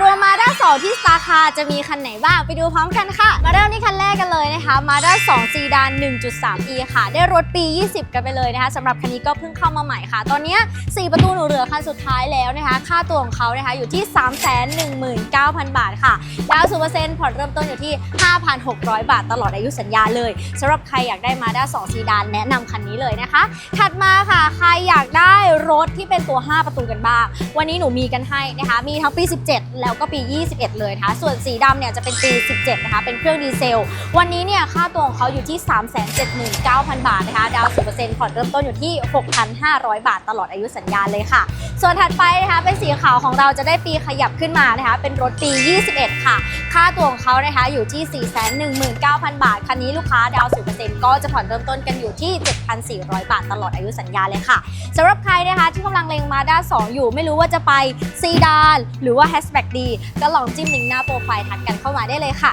รวมมาด้าสองที่สตาร์คาจะมีคันไหนบ้างไปดูพร้อมกันค่ะ มาเริ่มที่ คะคะมาด้า2ซีดาน 1.3e ค่ะ ได้รถปี 20 กันไปเลยนะคะสำหรับคันนี้ก็เพิ่งเข้ามาใหม่ค่ะ ตอนนี้ 4 ประตูหนูเหลือคันสุดท้ายแล้วนะคะ ค่าตัวของเขานะคะอยู่ที่ 319,000 บาทค่ะ ดาวน์0%ผ่อนเริ่มต้นอยู่ที่ 5,600 บาทตลอดอายุสัญญาเลยสำหรับใครอยากได้มาด้า2ซีดานแนะนำคันนี้เลยนะคะ ถัดมาค่ะ ใครอยากได้รถที่เป็นตัว 5 ประตูกันบ้าง วันนี้หนูมีกันให้นะคะ มีทั้งปี 17 แล้วก็ปี 21 เลยนะคะ ส่วนสีดำเนี่ยจะเป็นปี 17 นะคะ เป็นเครื่องดีเซล วันนี้เนี่ยค่าตัวของเขาอยู่ที่ 379,000 บาทนะคะ ดาวน์10%ผ่อนเริ่มต้นอยู่ที่ 6,500 บาทตลอดอายุสัญญาเลยค่ะ ส่วนถัดไปนะคะเป็นสีขาวของเราจะได้ปีขยับขึ้นมานะคะ เป็นรถปี 21 ค่ะ ค่าตัวของเขานะคะอยู่ที่ 419,000 บาท คันนี้ลูกค้าดาวน์10%ก็จะผ่อนเริ่มต้นกันอยู่ที่ 7,400 บาทตลอดอายุสัญญาเลยค่ะสำหรับใครนะคะที่กำลังเลงมาด้า2 อยู่ไม่รู้ว่าจะไปซีดานหรือว่าแฮชแบ็กดี ก็ลองจิ้มลิงก์หน้าโปรไฟล์ทักกันเข้ามาได้เลยค่ะ